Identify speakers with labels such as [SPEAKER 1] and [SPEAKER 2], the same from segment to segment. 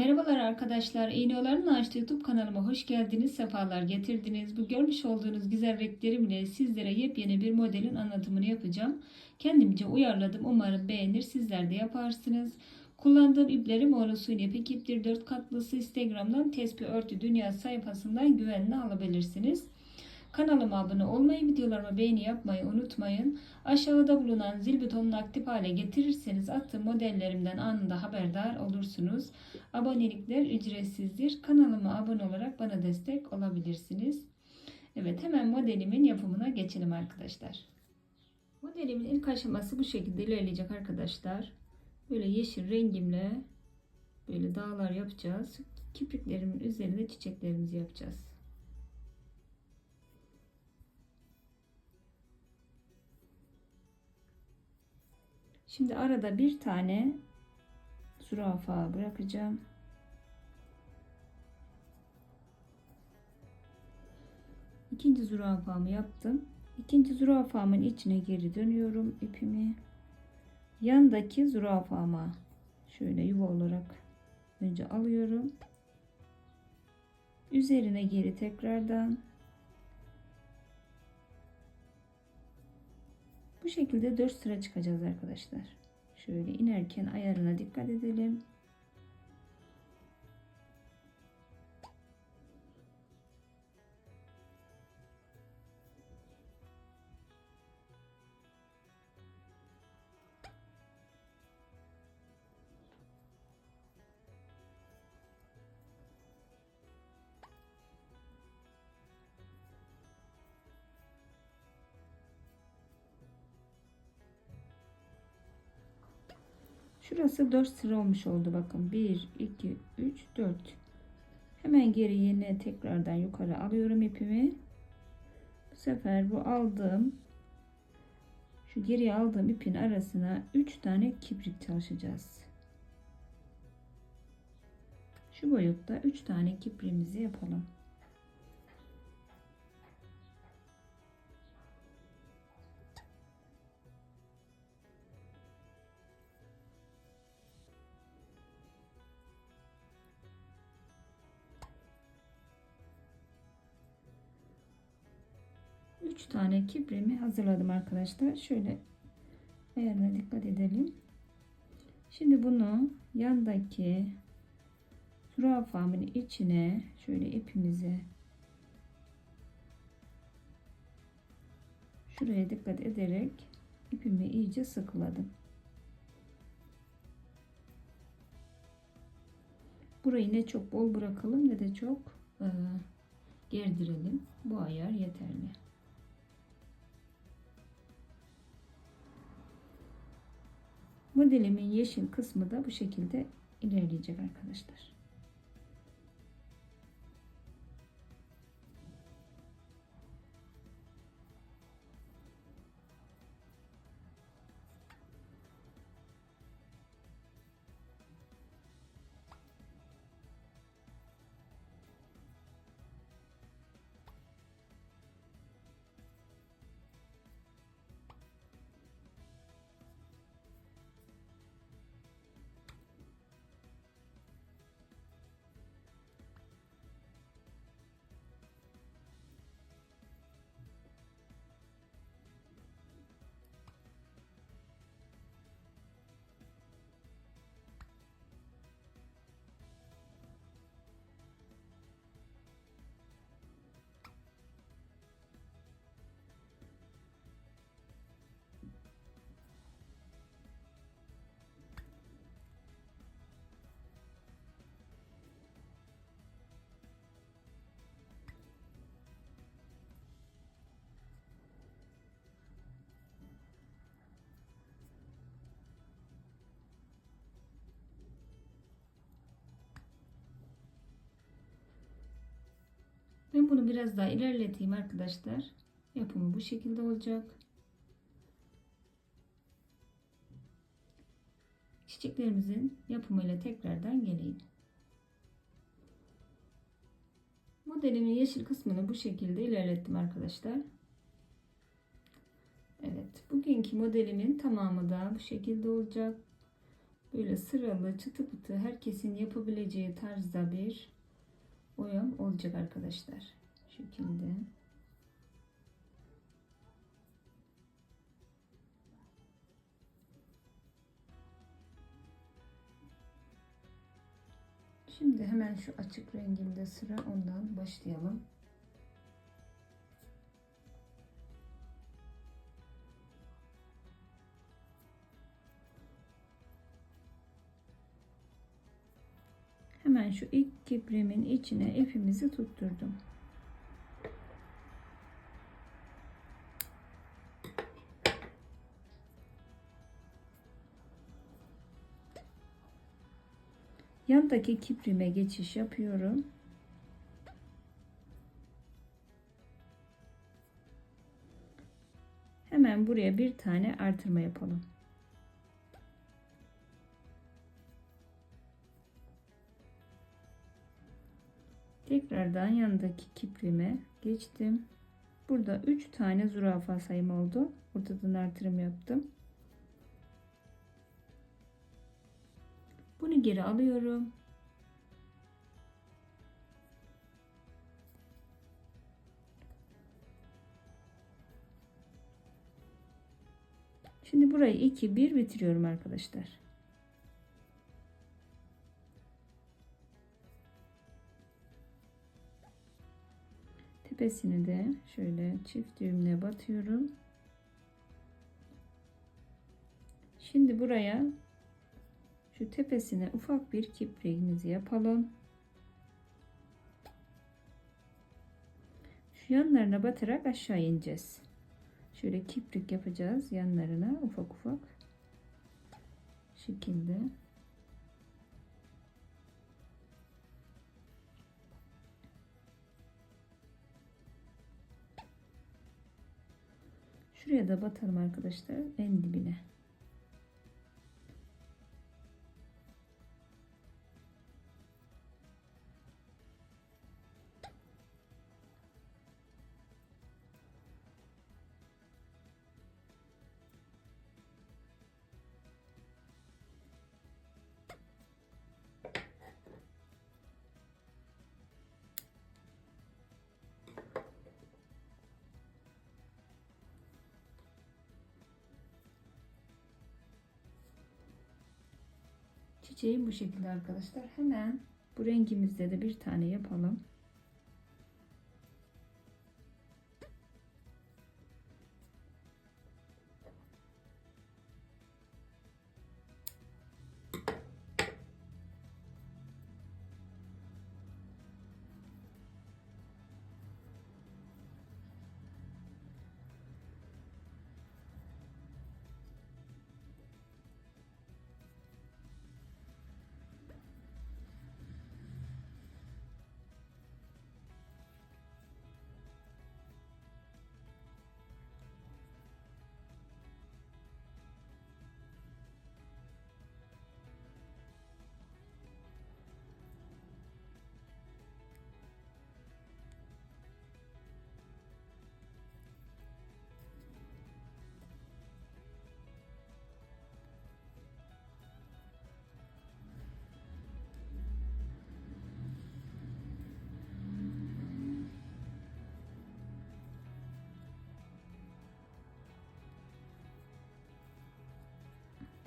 [SPEAKER 1] Merhabalar arkadaşlar. İğneoların Ağaçta YouTube kanalıma hoş geldiniz. Sefalar getirdiniz. Bu görmüş olduğunuz güzel renklerimle sizlere yepyeni bir modelin anlatımını yapacağım. Kendimce uyarladım. Umarım beğenir. Sizler de yaparsınız. Kullandığım iplerim Suni İpek iptir 4 katlısı Instagram'dan Tespih Örtü Dünya sayfasından güvenle alabilirsiniz. Kanalıma abone olmayı, videolarıma beğeni yapmayı unutmayın. Aşağıda bulunan zil butonunu aktif hale getirirseniz attığım modellerimden anında haberdar olursunuz. Abonelikler ücretsizdir. Kanalıma abone olarak bana destek olabilirsiniz. Evet hemen modelimin yapımına geçelim arkadaşlar. Modelimin ilk aşaması bu şekilde ilerleyecek arkadaşlar. Böyle yeşil rengimle böyle dağlar yapacağız. Kipriklerimin üzerine çiçeklerimizi yapacağız. Şimdi arada bir tane zürafa bırakacağım. İkinci zürafamı yaptım. İkinci zürafamın içine geri dönüyorum ipimi. Yandaki zürafama şöyle yuva olarak önce alıyorum. Üzerine geri tekrardan Bu şekilde 4 sıra çıkacağız arkadaşlar. Şöyle inerken ayarına dikkat edelim. Şurası 4 sıra olmuş oldu bakın. 1, 2, 3, 4. Hemen geri yine tekrardan yukarı alıyorum ipimi. Bu sefer bu aldığım şu geriye aldığım ipin arasına 3 tane kibrit çalışacağız. Şu boyutta 3 tane kiprimizi yapalım. Üç tane kibrimi hazırladım arkadaşlar. Şöyle ayarına dikkat edelim. Şimdi bunu yandaki zürafamın içine şöyle ipimizi şuraya dikkat ederek ipimi iyice sıkıladım. Burayı ne çok bol bırakalım ne de çok e, gerdirelim. Bu ayar yeterli. Modelimin yeşil kısmı da bu şekilde ilerleyecek arkadaşlar. Bunu biraz daha ilerleteyim arkadaşlar. Yapımı bu şekilde olacak. Çiçeklerimizin yapımıyla tekrardan geleyim. Modelimin yeşil kısmını bu şekilde ilerlettim arkadaşlar. Evet, bugünkü modelimin tamamı da bu şekilde olacak. böyle sıralı çıtı pıtı herkesin yapabileceği tarzda bir oyam olacak arkadaşlar. Şekilde. Şimdi hemen şu açık renginde sıra ondan başlayalım. Hemen şu ilk kiprimin içine ipimizi tutturdum. Yandaki kiprime geçiş yapıyorum. Hemen buraya bir tane artırma yapalım. Tekrardan yanındaki kiprime geçtim. Burada 3 tane zürafa sayım oldu. Ortadan artırım yaptım. Bunu geri alıyorum. Şimdi burayı 2 1 bitiriyorum arkadaşlar. Tepesini de şöyle çift düğümle batıyorum. Şimdi buraya şu tepesine ufak bir kipriğimizi yapalım. Şu yanlarına batarak aşağı ineceğiz. Şöyle kiprik yapacağız yanlarına ufak ufak şekilde. Şuraya da batalım arkadaşlar en dibine. Çiçeğim bu şekilde arkadaşlar. Hemen bu rengimizde de bir tane yapalım.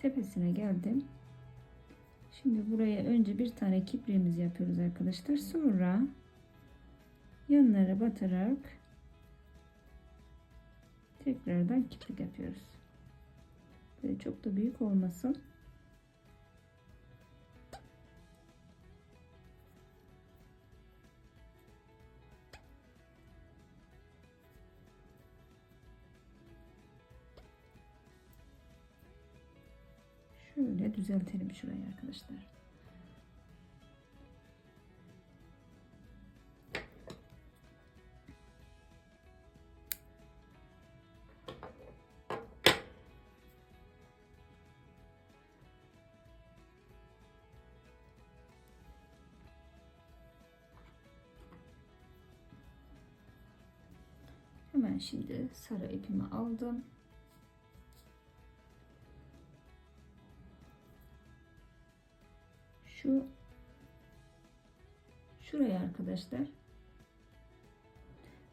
[SPEAKER 1] Tepesine geldim. Şimdi buraya önce bir tane kipriğimizi yapıyoruz arkadaşlar. Sonra yanlara batarak tekrardan kiprik yapıyoruz. Böyle çok da büyük olmasın. Düzeltelim şurayı arkadaşlar. Hemen şimdi sarı ipimi aldım. Şu şuraya arkadaşlar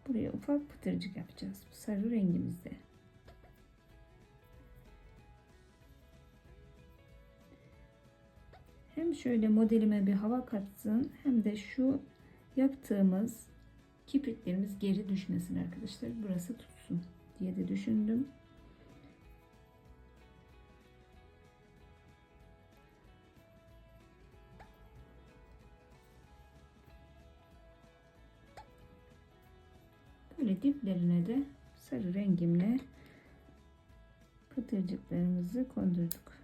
[SPEAKER 1] buraya ufak pıtırcık yapacağız. Bu sarı rengimizde. Hem şöyle modelime bir hava katsın hem de şu yaptığımız kirpiklerimiz geri düşmesin arkadaşlar. Burası tutsun diye de düşündüm. Böyle diplerine de sarı rengimle pıtırcıklarımızı kondurduk.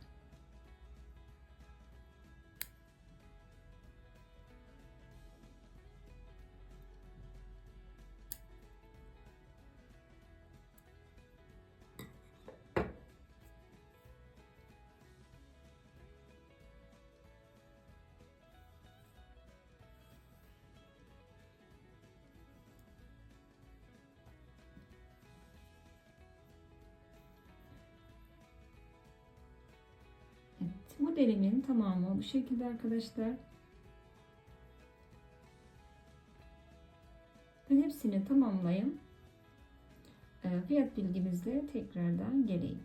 [SPEAKER 1] Modelimin tamamı bu şekilde arkadaşlar. Ben hepsini tamamlayayım. Ee, Fiyat bilgimizle tekrardan geleyim.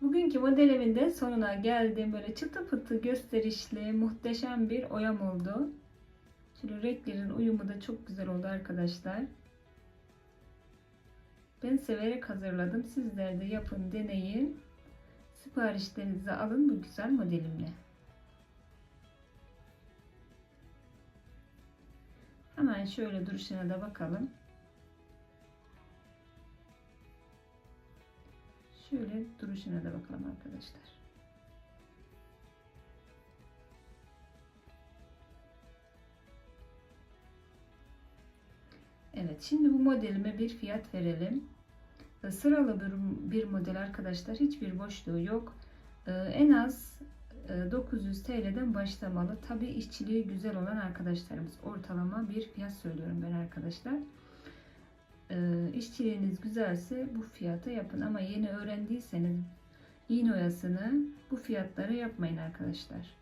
[SPEAKER 1] Bugünkü modelimin de sonuna geldim. Böyle çıtı pıtı gösterişli, muhteşem bir oyam oldu. Şöyle renklerin uyumu da çok güzel oldu arkadaşlar. Ben severek hazırladım. Sizler de yapın, deneyin. Siparişlerinizi alın bu güzel modelimle. Hemen şöyle duruşuna da bakalım. Şöyle duruşuna da bakalım arkadaşlar. Evet, şimdi bu modelime bir fiyat verelim. Sıralı bir, model arkadaşlar. Hiçbir boşluğu yok. Ee, en az e, 900 TL'den başlamalı. Tabi işçiliği güzel olan arkadaşlarımız. Ortalama bir fiyat söylüyorum ben arkadaşlar. Ee, işçiliğiniz güzelse bu fiyata yapın. Ama yeni öğrendiyseniz iğne oyasını bu fiyatlara yapmayın arkadaşlar.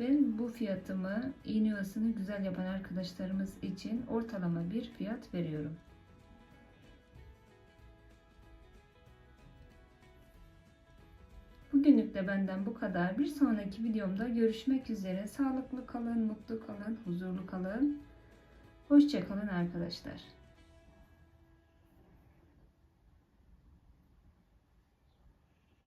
[SPEAKER 1] Ben bu fiyatımı iğne oyasını güzel yapan arkadaşlarımız için ortalama bir fiyat veriyorum. Bugünlük de benden bu kadar. Bir sonraki videomda görüşmek üzere. Sağlıklı kalın, mutlu kalın, huzurlu kalın. Hoşçakalın arkadaşlar.